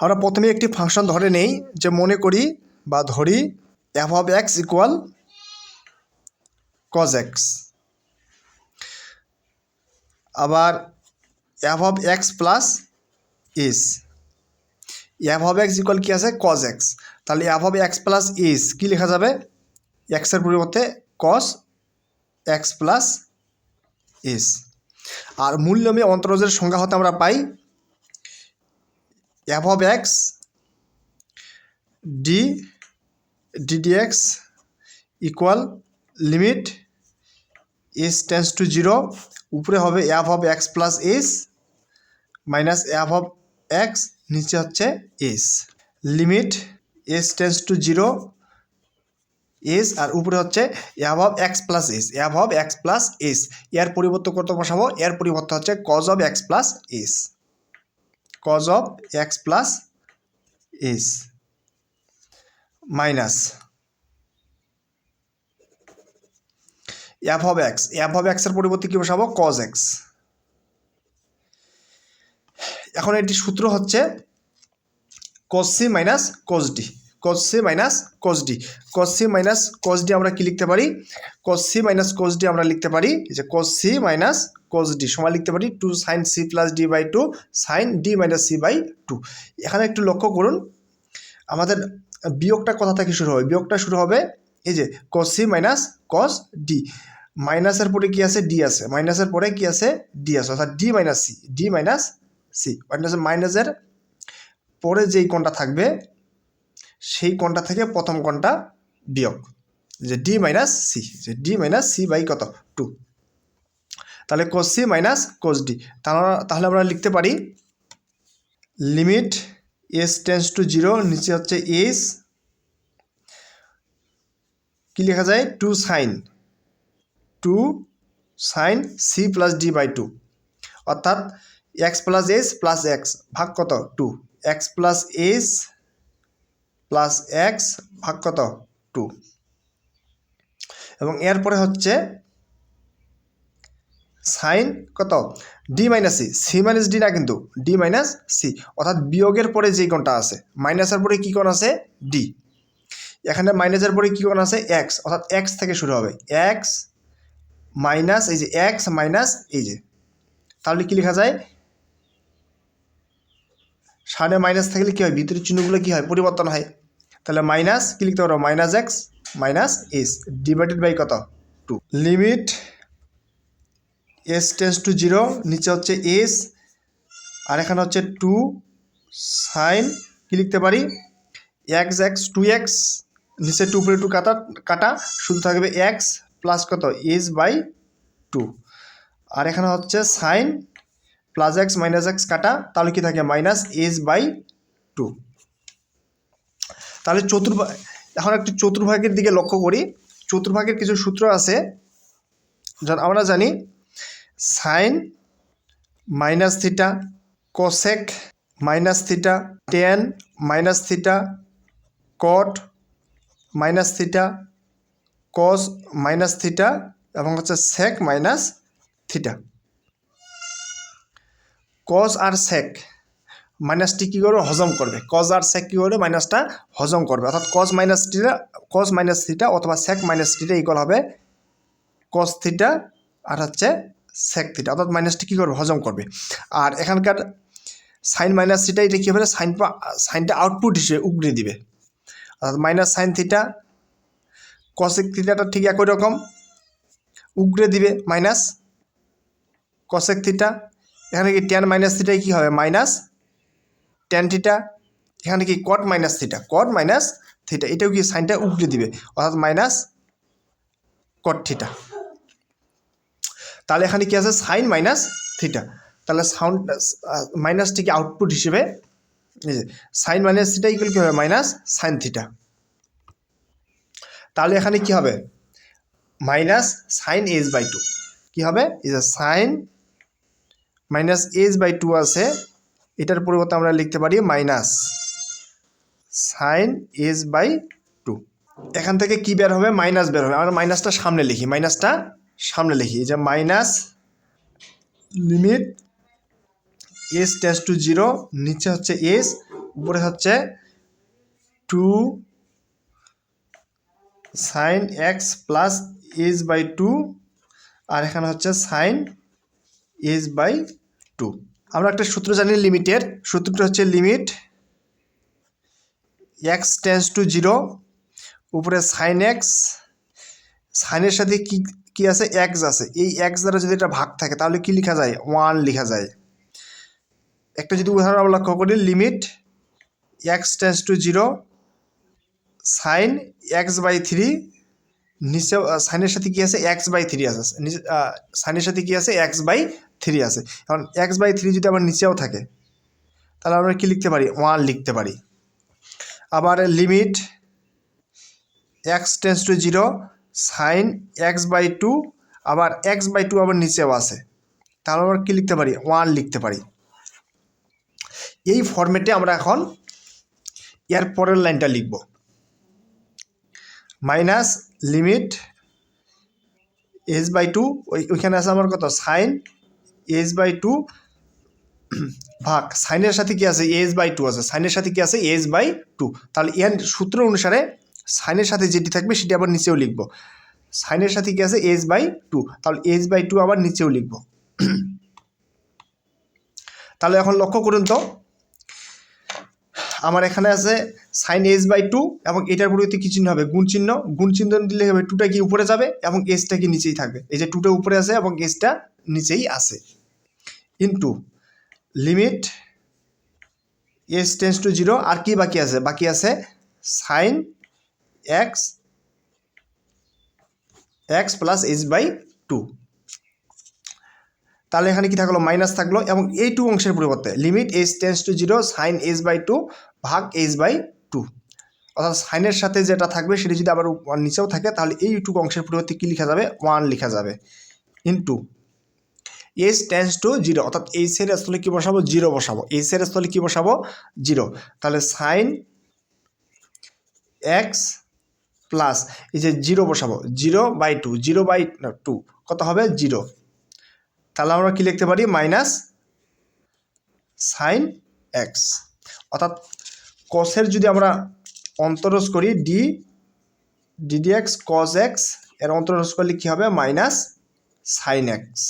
আমরা প্রথমে একটি ফাংশন ধরে নেই যে মনে করি বা ধরি f of x equal cos x আবার f of x plus s f of x equal কী আছে? কজ এক্স তাহলে f of x plus s কী লেখা যাবে? এক্সের পরিবর্তে কস এক্স প্লাস ইস আর মূল্যমে অন্তরজের সংজ্ঞা হতে আমরা পাই f of x d d d x equal limit s tends to zero উপরে হবে f of x plus s minus f of x নিচে হচ্ছে s limit s tends to zero s আর উপরে হচ্ছে f of x plus s f of x plus s এর পরিবর্তন করতে বসাবো? এর পরিবর্তন হচ্ছে cos of x plus s cos of x plus s minus f of x f of এক্সের পরিবর্তে কী বসাবো? কজ এক্স এখন এটি সূত্র হচ্ছে cos c minus cos d cos c minus cos d cos c minus cos d আমরা কি লিখতে পারি? Cos c minus cos d আমরা লিখতে পারি যে cos c minus cos d সময় লিখতে পারি two sine c plus d by two sine d minus c by two এখানে একটু লক্ষ্য করুন, আমাদের বিয়োগটা কোথা থেকে শুরু হবে? বিয়োগটা শুরু হবে এই যে cos c minus cos d মাইনাসের পরে কি আছে? ডি আছে। মাইনাসের পরে কি আছে? ডি আছে। অর্থাৎ d minus c d minus c minus মাইনাসের পরে যেই কোণটা থাকবে, সেই কোণটা থেকে প্রথম কোণটা বিয়োগ। যে ডি মাইনাস সি যে ডি মাইনাস সি বাই কত? টু তাহলে cos C minus cos D তাহলে আমরা লিখতে পারি limit s tends to zero নিচে হচ্ছে এস কি লেখা যায়? Two sine two sine c plus d by two অর্থাৎ x plus s plus x ভাগ কত? Two x plus s plus x ভাগ কত? টু এবং এরপরে হচ্ছে সাইন কত? D minus c c minus D না কিন্তু ডি মাইনাস সি অর্থাৎ বিয়োগের পরে যেই কোণটা আছে মাইনাসের পরে কী কোণ আছে? ডি এখানে মাইনাসের পরে কী কোণ আছে? এক্স অর্থাৎ এক্স থেকে শুরু হবে। এক্স মাইনাস এই যে এক্স মাইনাস এই যে। তাহলে কী লেখা যায়? সামনে মাইনাস থাকলে কী হয়? ভিতরের চিহ্নগুলো কী হয়? পরিবর্তন হয়। তাহলে মাইনাস কী লিখতে পারো? Minus x minus s divided by কত? Two limit s tends to zero নিচে হচ্ছে এস আর এখানে হচ্ছে টু সাইন কী লিখতে পারি? এক্স এক্স টু এক্স নিচে টু উপরে টু কাটা কাটা, শুধু থাকবে এক্স প্লাস কত? এস বাই টু আর এখানে হচ্ছে sine plus x minus x কাটা, তাহলে কি থাকে? মাইনাস এস বাই টু তাহলে চতুর্ভাগ এখন একটু চতুর্ভাগের দিকে লক্ষ্য করি। চতুর্ভাগের কিছু সূত্র আছে যেমন আমরা জানি sine minus theta, cosec minus theta, tan minus theta, cot minus theta, cos minus theta এবং হচ্ছে সেক মাইনাস থিটা। কজ আর সেক মাইনাসটি কী করবে? হজম করবে। কজ আর সেক কী করবে? মাইনাসটা হজম করবে। অর্থাৎ cos minus theta cos minus theta অথবা সেক মাইনাস থিটা ইকুয়াল হবে কজ থিটা আর হচ্ছে সেক থিটা অর্থাৎ মাইনাসটি কী করবে? হজম করবে। আর এখানকার সাইন মাইনাস থিটা এটা কী হবে? সাইন সাইনটা আউটপুট হিসেবে উগড়ে দিবে। অর্থাৎ মাইনাস সাইন থিটা কসেক থিটাটা ঠিক একই রকম উগড়ে দিবে মাইনাস কসেক থিটা এখানে কি টেন মাইনাস থিটাই কী হবে? মাইনাস টেন থিটা এখানে কি cot minus theta cot minus theta এটাও কি সাইনটা উগড়ে দিবে। অর্থাৎ মাইনাস কট থিটা তাহলে এখানে কি আছে? সাইন মাইনাস থিটা তাহলে সাউন্ড মাইনাসটিকে আউটপুট হিসেবে সাইন মাইনাস থিটা ইকুয়াল কী হবে? মাইনাস সাইন থিটা তাহলে এখানে কি হবে? Minus sine h by two কী হবে? এই যে sine minus h by two আছে, এটার পরিবর্তে আমরা লিখতে পারি minus sine h by two এখান থেকে কি বের হবে? মাইনাস বের হবে। আমরা মাইনাসটা সামনে লিখি। মাইনাসটা সামনে লিখি যে minus limit s tends to zero নিচে হচ্ছে এস উপরে হচ্ছে two sine x plus h by two আর এখানে হচ্ছে সাইন এজ বাই টু আমরা একটা সূত্র জানি লিমিটের, সূত্রটা হচ্ছে limit x tends to zero উপরে সাইন এক্স সাইনের সাথে কি কি আছে? এক্স আছে। এই এক্স দ্বারা যদি এটা ভাগ থাকে, তাহলে কি লেখা যায়? ওয়ান লেখা যায়। একটা যদি উদাহরণ আমরা লক্ষ্য করি limit x tends to zero sine x by three নিচে সাইনের সাথে কি আছে? এক্স বাই থ্রি আছে। সাইনের সাথে কি আছে? এক্স বাই থ্রি আছে। কারণ এক্স বাই থ্রি যদি আবার নিচেও থাকে, তাহলে আমরা কি লিখতে পারি? ওয়ান লিখতে পারি। আবার limit x tends to zero sine x by two আবার এক্স বাই টু আবার নিচেও আছে। তাহলে আমরা কী লিখতে পারি? ওয়ান লিখতে পারি। এই ফর্মেটে আমরা এখন এর পরের লাইনটা লিখব। Minus limit s by two ওই ওইখানে আছে আমার কত? সাইন এস বাই টু ভাগ। সাইনের সাথে কি আছে? এস বাই টু আছে। সাইনের সাথে কি আছে? এস বাই টু তাহলে এর সূত্র অনুসারে সাইনের সাথে যেটি থাকবে সেটি আবার নিচেও লিখব। সাইনের সাথে কি আছে? এস বাই টু তাহলে এস বাই টু আবার নিচেও লিখব। তাহলে এখন লক্ষ্য করুন তো। আমার এখানে আছে সাইন এস বাই টু এবং এটার পরিবর্তে কী চিহ্ন হবে? গুণ চিহ্ন। গুণ চিহ্ন দিলে হবে টুটা কি উপরে যাবে এবং এসটা কি নিচেই থাকবে? এই যে টুটা উপরে আছে এবং এসটা নিচেই আছে। Into limit s tends to zero আর কি বাকি আছে? বাকি আছে sine x x plus h by two তাহলে এখানে কি থাকল? মাইনাস থাকল এবং এই টু অংশের পরিবর্তে limit h tends to zero sine h by two ভাগ এইচ বাই টু অর্থাৎ সাইনের সাথে যেটা থাকবে সেটি যদি আবার নিচেও থাকে, তাহলে এই টু অংশের পরিবর্তে কী লেখা যাবে? ওয়ান লেখা যাবে into s tends to zero অর্থাৎ এইচের স্থলে কী বসাবো? জিরো বসাবো। এইচের স্থলে কী বসাবো? জিরো তাহলে সাইন এক্স প্লাস এই যে জিরো বসাবো zero by two zero by two কত হবে? জিরো তাহলে আমরা কি লিখতে পারি? মাইনাস সাইন এক্স অর্থাৎ কসের যদি আমরা অন্তরজ করি ডি ডিডি এক্স কস এক্সের অন্তরজ করলে কী হবে? Minus sine x